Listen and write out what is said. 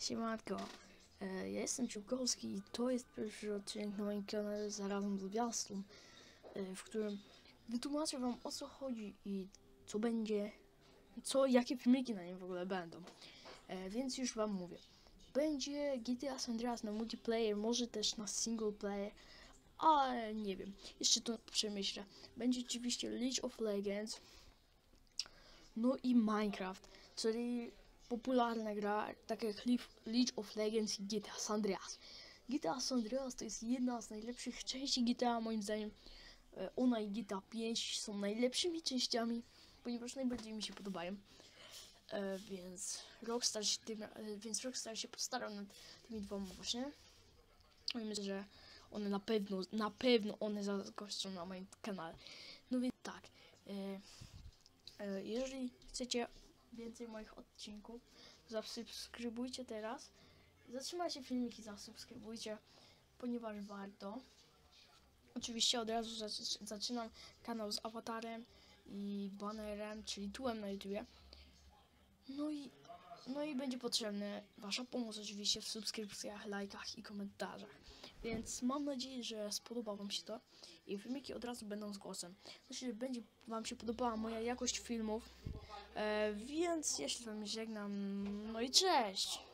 Siemanko, e, ja jestem Ciłkowski i to jest pierwszy odcinek na moim kanale zarazem z gwiazdą, e, w którym wytłumaczę wam o co chodzi i co będzie, co, jakie filmiki na nim w ogóle będą. E, więc już wam mówię. Będzie GTA San Andreas na multiplayer, może też na single player, ale nie wiem, jeszcze to przemyślę. Będzie oczywiście League of Legends, no i Minecraft, czyli popularna gra, tak jak League of Legends i GTA San Andreas. GTA San Andreas to jest jedna z najlepszych części GTA, moim zdaniem. E, Ona i GTA 5 są najlepszymi częściami, ponieważ najbardziej mi się podobają. E, więc Rockstar się tym, e, więc Rockstar się postarał nad tymi dwoma właśnie. I myślę, że one na pewno, na pewno one zagoszczą na moim kanale. No więc tak, jeżeli chcecie więcej moich odcinków, zasubskrybujcie teraz. Zatrzymajcie filmiki, zasubskrybujcie, ponieważ warto. Oczywiście od razu zac- zaczynam kanał z awatarem i banerem, czyli tułem na YouTubie. No i, będzie potrzebna Wasza pomoc oczywiście w subskrypcjach, lajkach i komentarzach. Więc mam nadzieję, że spodoba Wam się to i filmiki od razu będą z głosem. Myślę, że będzie Wam się podobała moja jakość filmów. E, więc ja się z Wami żegnam. No i cześć!